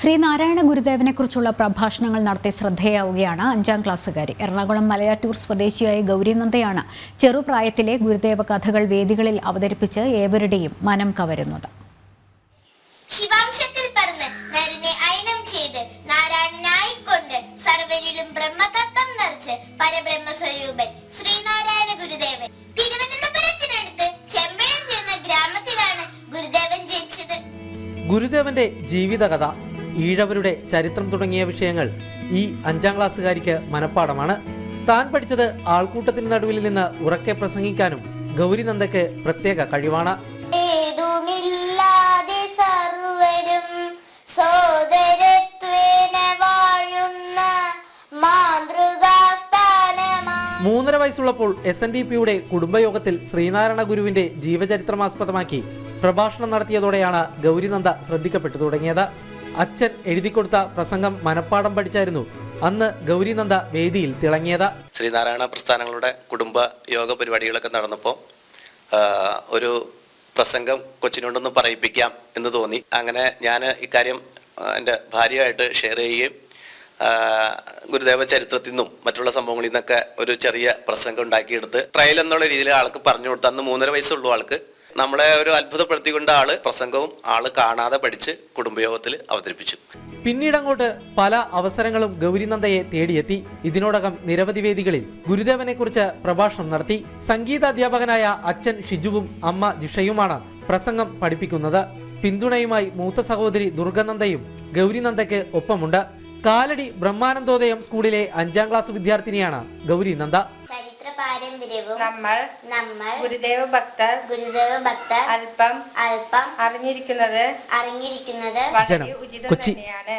ശ്രീനാരായണ ഗുരുദേവനെക്കുറിച്ചുള്ള പ്രഭാഷണങ്ങൾ നടത്തി ശ്രദ്ധേയാവുകയാണ് അഞ്ചാം ക്ലാസ്സുകാരി. എറണാകുളം മലയാറ്റൂർ സ്വദേശിയായ ഗൗരിനന്ദയാണ് ചെറുപ്രായത്തിലെ ഗുരുദേവ കഥകൾ വേദികളിൽ അവതരിപ്പിച്ച് ഏവരുടെയും മനം കവരുന്നത്. ശിവാംശത്തിൽ പറന്ന് നരനെ അയനം ചെയ്ത് നാരായണനായിക്കൊണ്ട് സർവരിലും ബ്രഹ്മതത്വം നിറച്ച് പരബ്രഹ്മ സ്വരൂപൻ ശ്രീനാരായണ ഗുരുദേവൻ. തിരുവനന്തപുരത്തിനടുത്ത് ചെമ്പഴന്തി എന്ന ഗ്രാമത്തിലാണ് ഗുരുദേവൻ ജനിച്ചത്. ഗുരുദേവന്റെ ജീവിതകഥ ഈഴവരുടെ ചരിത്രം തുടങ്ങിയ വിഷയങ്ങൾ ഈ അഞ്ചാം ക്ലാസ്സുകാരിക്ക് മനഃപ്പാടമാണ്. താൻ പഠിച്ചത് ആൾക്കൂട്ടത്തിന് നടുവിൽ നിന്ന് ഉറക്കെ പ്രസംഗിക്കാനും ഗൗരി നന്ദയ്ക്ക് പ്രത്യേക കഴിവാണ്. മൂന്നര വയസ്സുള്ളപ്പോൾ എസ് എൻ ഡി പിയുടെ കുടുംബയോഗത്തിൽ ശ്രീനാരായണ ഗുരുവിന്റെ ജീവചരിത്രമാസ്പദമാക്കി പ്രഭാഷണം നടത്തിയതോടെയാണ് ഗൗരിനന്ദ ശ്രദ്ധിക്കപ്പെട്ടു തുടങ്ങിയത്. അച്ഛൻ എഴുതിക്കൊടുത്ത പ്രസംഗം മനഃപ്പാടം പഠിച്ചായിരുന്നു. അന്ന് ഗൗരിനന്ദ വേദിയിൽ തിളങ്ങിയത്. ശ്രീനാരായണ പ്രസ്ഥാനങ്ങളുടെ കുടുംബ യോഗ പരിപാടികളൊക്കെ നടന്നപ്പോൾ ഒരു പ്രസംഗം കൊച്ചിനോടൊന്ന് പറയിപ്പിക്കാം എന്ന് തോന്നി. അങ്ങനെ ഞാൻ ഇക്കാര്യം എന്റെ ഭാര്യയായിട്ട് ഷെയർ ചെയ്യുകയും ഗുരുദേവ ചരിത്രത്തിൽ നിന്നും മറ്റുള്ള സംഭവങ്ങളിൽ നിന്നൊക്കെ ഒരു ചെറിയ പ്രസംഗം ഉണ്ടാക്കിയെടുത്ത് ട്രയൽ എന്നുള്ള രീതിയിൽ ആൾക്ക് പറഞ്ഞു കൊടുത്തു അന്ന് മൂന്നര വയസ്സുള്ളൂ ആൾക്ക് നമ്മളെ ഒരു അത്ഭുതപ്പെടുത്തിക്കൊണ്ട് ആൾ പ്രസംഗവും ആൾ കാണാതെ പഠിച്ച് കുടുംബയോഗത്തിൽ അവതരിപ്പിച്ചു. പിന്നീട് അങ്ങോട്ട് പല അവസരങ്ങളും ഗൗരിനന്ദയെ തേടിയെത്തി. ഇതിനോടകം നിരവധി വേദികളിൽ ഗുരുദേവനെ കുറിച്ച് പ്രഭാഷണം നടത്തി. സംഗീത അധ്യാപകനായ അച്ഛൻ ഷിജുവും അമ്മ ജിഷയുമാണ് പ്രസംഗം പഠിപ്പിക്കുന്നത്. പിന്തുണയുമായി മൂത്ത സഹോദരി ദുർഗനന്ദയും ഗൗരിനന്ദയ്ക്ക് ഒപ്പമുണ്ട്. കാലടി ബ്രഹ്മാനന്ദോദയം സ്കൂളിലെ അഞ്ചാം ക്ലാസ് വിദ്യാർത്ഥിനിയാണ് ഗൗരിനന്ദ പാരമ്പര്യവും നമ്മൾ നമ്മൾ ഗുരുദേവ ഭക്തർ ഗുരുദേവ ഭക്തർ അല്പം അല്പം അറിഞ്ഞിരിക്കുന്നത് അറിഞ്ഞിരിക്കുന്നത് വളരെ ഉചിതം തന്നെയാണ്.